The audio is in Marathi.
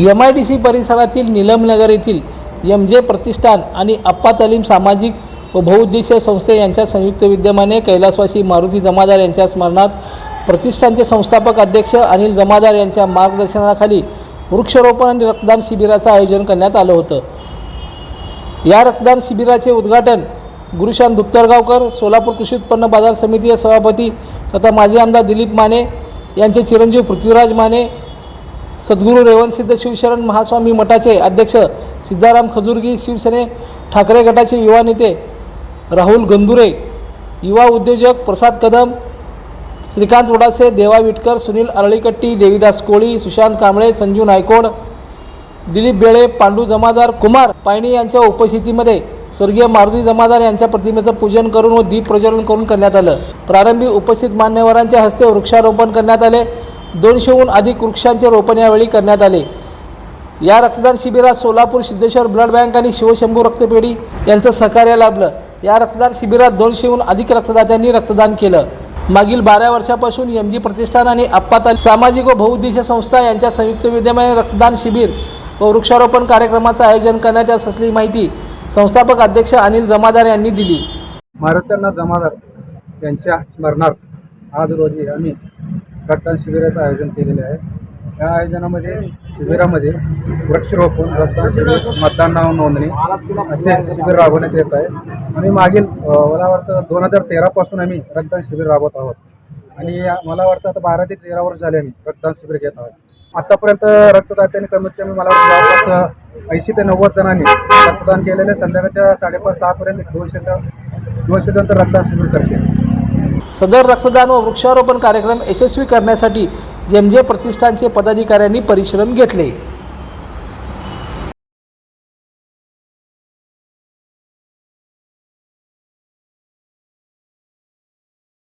एम आय डी सी परिसरातील निलमनगर येथील एम जे प्रतिष्ठान आणि अप्पा तालीम सामाजिक व बहुउद्देशीय संस्थे यांच्या संयुक्त विद्यमाने कैलासवासी मारुती जमादार यांच्या स्मरणात प्रतिष्ठानचे संस्थापक अध्यक्ष अनिल जमादार यांच्या मार्गदर्शनाखाली वृक्षारोपण आणि रक्तदान शिबिराचं आयोजन करण्यात आलं होतं. या रक्तदान शिबिराचे उद्घाटन गुरुशांत दुप्तरगावकर सोलापूर कृषी उत्पन्न बाजार समितीचे सभापती तथा माजी आमदार दिलीप माने यांचे चिरंजीव पृथ्वीराज माने सद्गुरू रेवणसिद्ध शिवशरण महास्वामी मठाचे अध्यक्ष सिद्धाराम खजुरगी शिवसेने ठाकरे गटाचे युवा नेते राहुल गंधुरे युवा उद्योजक प्रसाद कदम श्रीकांत वडासे देवा विटकर सुनील अरळीकट्टी देवीदास कोळी सुशांत कांबळे संजू नायकोड दिलीप बेळे पांडू जमादार कुमार पायणी यांच्या उपस्थितीमध्ये स्वर्गीय मारुती जमादार यांच्या प्रतिमेचं पूजन करून व दीप प्रज्वलन करून करण्यात आलं. प्रारंभी उपस्थित मान्यवरांच्या हस्ते वृक्षारोपण करण्यात आले. दोनशेहून अधिक वृक्षांचे रोपण यावेळी करण्यात आले. या रक्तदान शिबिरात सोलापूर सिद्धेश्वर ब्लड बँक आणि शिवशंभू रक्तपेढी यांचं सहकार्य लाभलं. या रक्तदान शिबिरात दोनशेहून अधिक रक्तदात्यांनी रक्तदान केलं. मागील बारा वर्षापासून एम जी प्रतिष्ठान आणि आप्पाताल सामाजिक व बहुउद्देशीय संस्था यांच्या संयुक्त विद्यमाने रक्तदान शिबिर व वृक्षारोपण कार्यक्रमाचं आयोजन करण्यात येत असलेली माहिती संस्थापक अध्यक्ष अनिल जमादार यांनी दिली. मारुत्यांना जमादार यांच्या स्मरणार्थ आज रोजी आम्ही रक्तदान शिबिराचं आयोजन केलेले आहे. या आयोजनामध्ये शिबिरामध्ये वृक्षरोपण रक्तदान शिबिर मतदान नाव नोंदणी असे शिबिर राबवण्यात येत आहे. आम्ही मागील मला वाटतं दोन हजार तेरापासून आम्ही रक्तदान शिबिर राबवत आहोत. आणि मला वाटतं आता बारा ते तेरा वर्ष झाले आम्ही रक्तदान शिबिर घेत आहोत. आतापर्यंत रक्तदात्यांनी कमीत कमी मला वाटतं ऐंशी ते नव्वद जणांनी रक्तदान केलेले संध्याकाळच्या साडेपाच सहापर्यंत दोनशेच्या दोनशे जण तर रक्तदान शिबिर करते. सदर रक्तदान व वृक्षारोपण कार्यक्रम यशस्वी करण्यासाठी एम जे प्रतिष्ठानचे पदाधिकाऱ्यांनी परिश्रम घेतले.